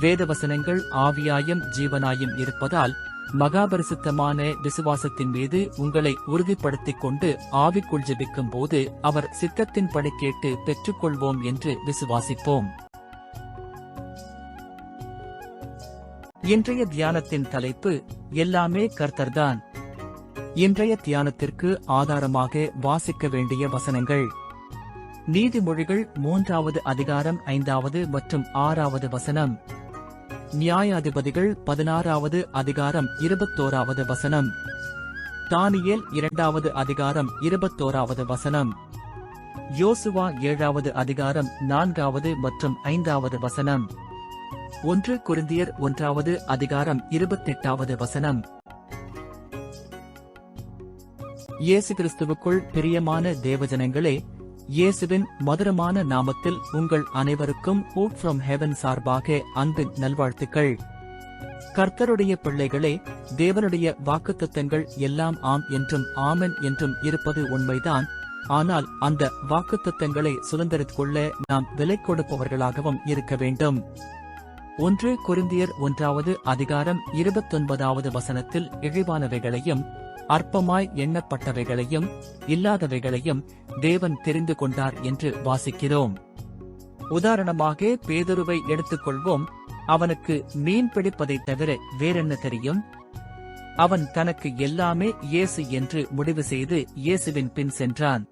வேதவசனங்கள் ஆவியாயும் ஜீவனாயும் இருப்பதால் மகாபரிசுத்தமான விசுவாசத்தின் மீது உங்களை உறுதிப்படுத்திக் கொண்டு ஆவிக்குள் ஜெபிக்கும் போது அவர் சித்தத்தின்படி கேட்டு பெற்றுக்கொள்வோம் என்று விசுவாசிப்போம். இன்றைய தியானத்தின் தலைப்பு எல்லாமே கர்த்தர்தான். இன்றைய தியானத்திற்கு ஆதாரமாக வாசிக்க வேண்டிய வசனங்கள். நீதிமொழிகள் மூன்றாவது அதிகாரம் ஐந்தாவது மற்றும் ஆறாவது வசனம். நியாயாதிபதிகள் பதினாறாவது அதிகாரம் இருபத்தோராவது வசனம். தானியல் இரண்டாவது அதிகாரம் இருபத்தோராவது வசனம். யோசுவா ஏழாவது அதிகாரம் நான்காவது மற்றும் ஐந்தாவது வசனம். ஒன்று குருந்தியர் ஒன்றாவது அதிகாரம் இருபத்தெட்டாவது வசனம். இயேசு கிறிஸ்துவுக்குள் பிரியமான தேவஜனங்களே இயேசுவின் மதுரமான நாமத்தில் உங்கள் அனைவருக்கும் ஹோப் ஃப்ரம் ஹெவன் சார்பாக அன்பின் நல்வாழ்த்துக்கள். கர்த்தருடைய பிள்ளைகளே தேவனுடைய வாக்குத்தத்தங்கள் எல்லாம் ஆம் என்றும் ஆமன் என்றும் இருப்பது உண்மைதான். ஆனால் அந்த வாக்குத்தத்தங்களை சுதந்திரித்துக் கொள்ள நாம் விலை கொடுப்பவர்களாகவும் இருக்க வேண்டும். ஒன்று குருந்தியர் ஒன்றாவது அதிகாரம் இருபத்தொன்பதாவது வசனத்தில் இழிவானவைகளையும் அற்பமாய் எண்ணப்பட்டவைகளையும் இல்லாதவைகளையும் தேவன் தெரிந்து கொண்டார் என்று வாசிக்கிறோம். உதாரணமாக பேதுருவை எடுத்துக்கொள்வோம். அவனுக்கு மீன் பிடிப்பதை தவிர வேறென்ன தெரியும்? அவன் தனக்கு எல்லாமே இயேசு என்று முடிவு செய்து இயேசுவின் பின் சென்றான்.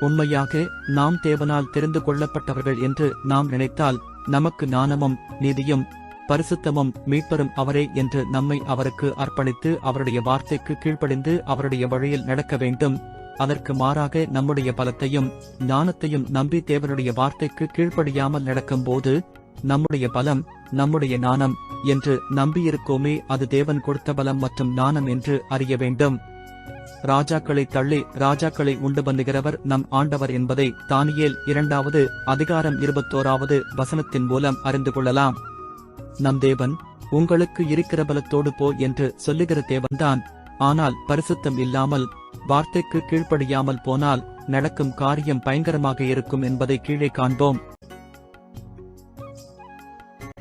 உண்மையாக நாம் தேவனால் தெரிந்து கொள்ளப்பட்டவர்கள் என்று நாம் நினைத்தால் நமக்கு ஞானமும் நீதியும் பரிசுத்தமும் மீட்பரும் அவரே என்று நம்மை அவருக்கு அர்ப்பணித்து அவருடைய வார்த்தைக்கு கீழ்ப்படிந்து அவருடைய வழியில் நடக்க வேண்டும். அதற்கு மாறாக நம்முடைய பலத்தையும் ஞானத்தையும் நம்பி தேவனுடைய வார்த்தைக்கு கீழ்ப்படியாமல் நடக்கும்போது நம்முடைய பலம் நம்முடைய ஞானம் என்று நம்பியிருக்கோமே அது தேவன் கொடுத்த பலம் மற்றும் ஞானம் என்று அறிய வேண்டும். ராஜாக்களை தள்ளி ராஜாக்களை உண்டு பண்ணுகிறவர் நம் ஆண்டவர் என்பதை தானியேல் இரண்டாவது அதிகாரம் இருபத்தோராவது வசனத்தின் மூலம் அறிந்து கொள்ளலாம். நம் தேவன் உங்களுக்கு இருக்கிற பலத்தோடு போ என்று சொல்லுகிற தேவன்தான். ஆனால் பரிசுத்தம் இல்லாமல் வார்த்தைக்கு கீழ்ப்படியாமல் போனால் நடக்கும் காரியம் பயங்கரமாக இருக்கும் என்பதை கீழே காண்போம்.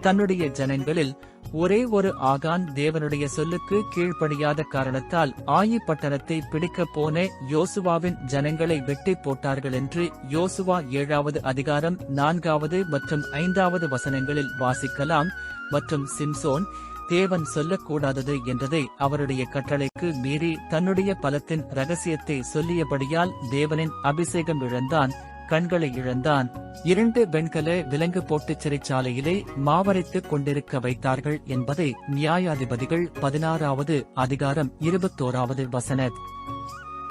தன்னுடைய ஜனங்களில் ஒரே ஒரு ஆகான் தேவனுடைய சொல்லுக்கு கீழ்ப்படியாத காரணத்தால் ஆயி பட்டணத்தை பிடிக்கப் போன யோசுவாவின் ஜனங்களை வெட்டி போட்டார்கள் என்று யோசுவா ஏழாவது அதிகாரம் நான்காவது மற்றும் ஐந்தாவது வசனங்களில் வாசிக்கலாம். மற்றும் சிம்சோன் தேவன் சொல்லக்கூடாதது என்றதை அவருடைய கட்டளைக்கு மீறி தன்னுடைய பலத்தின் ரகசியத்தை சொல்லியபடியால் தேவனின் அபிஷேகம் இழந்தான் கண்களை இழந்தான். இரண்டு வெண்கல விலங்கு போட்டுச் சிறைச்சாலையிலே மாவரைத்துக் கொண்டிருக்க வைத்தார்கள் என்பதை நியாயாதிபதிகள் பதினாறாவது அதிகாரம் இருபத்தோராவது வசனத்.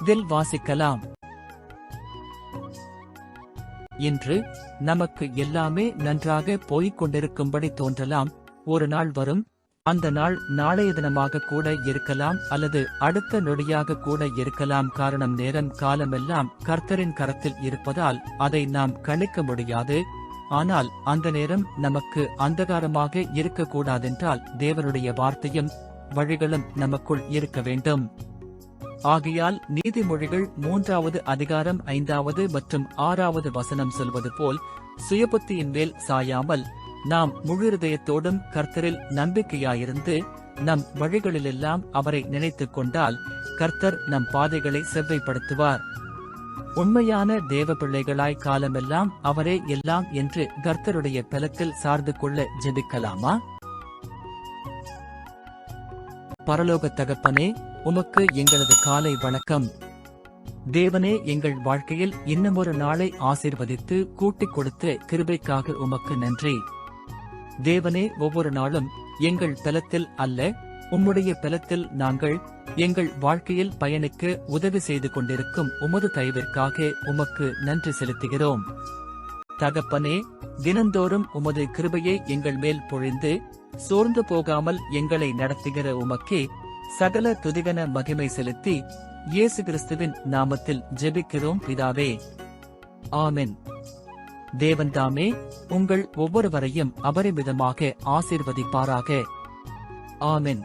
இதில் வாசிக்கலாம். இன்று நமக்கு எல்லாமே நன்றாக போய்க் கொண்டிருக்கும்படி தோன்றலாம் ஒரு நாள் வரும் அந்த நாள் நாளைய தினமாக கூட இருக்கலாம் அல்லது அடுத்த நொடியாக கூட இருக்கலாம். காரணம் நேரம் காலமெல்லாம் கர்த்தரின் கரத்தில் இருப்பதால் அதை நாம் கணிக்க முடியாது. ஆனால் அந்த நேரம் நமக்கு அந்தகாரமாக இருக்கக்கூடாதென்றால் தேவனுடைய வார்த்தையும் வழிகளும் நமக்குள் இருக்க வேண்டும். ஆகையால் நீதிமொழிகள் மூன்றாவது அதிகாரம் ஐந்தாவது மற்றும் ஆறாவது வசனம் சொல்வது போல் சுயபுத்தியின் மேல் சாயாமல் நாம் முழுதயத்தோடும் கர்த்தரில் நம்பிக்கையாயிருந்து நம் வழிகளிலெல்லாம் அவரை நினைத்துக் கொண்டால் கர்த்தர் நம் பாதைகளை செவ்வைப்படுத்துவார். உண்மையான தேவ பிள்ளைகளாய் காலமெல்லாம் அவரே எல்லாம் என்று கர்த்தருடைய பலத்தில் சார்ந்து கொள்ள ஜெபிக்கலாமா? பரலோக தகப்பனே உமக்கு எங்களது காலை வணக்கம். தேவனே எங்கள் வாழ்க்கையில் இன்னமொரு நாளை ஆசீர்வதித்து கூட்டிக் கொடுத்த கிருபைக்காக உமக்கு நன்றி. தேவனே ஒவ்வொரு நாளும் எங்கள் பலத்தில் அல்ல உம்முடைய பலத்தில் நாங்கள் எங்கள் வாழ்க்கையில் பயனுக்கு உதவி செய்து கொண்டிருக்கும் உமது தயவிற்காக உமக்கு நன்றி செலுத்துகிறோம். தகப்பனே தினந்தோறும் உமது கிருபையை எங்கள் மேல் பொழிந்து சோர்ந்து போகாமல் எங்களை நடத்துகிற உமக்கே சகல துதிகன மகிமை செலுத்தி இயேசு கிறிஸ்துவின் நாமத்தில் ஜெபிக்கிறோம் பிதாவே. ஆமென். தேவன்தாமே உங்கள் ஒவ்வொருவரையும் அபரிமிதமாக ஆசிர்வதிப்பாராக. ஆமென்.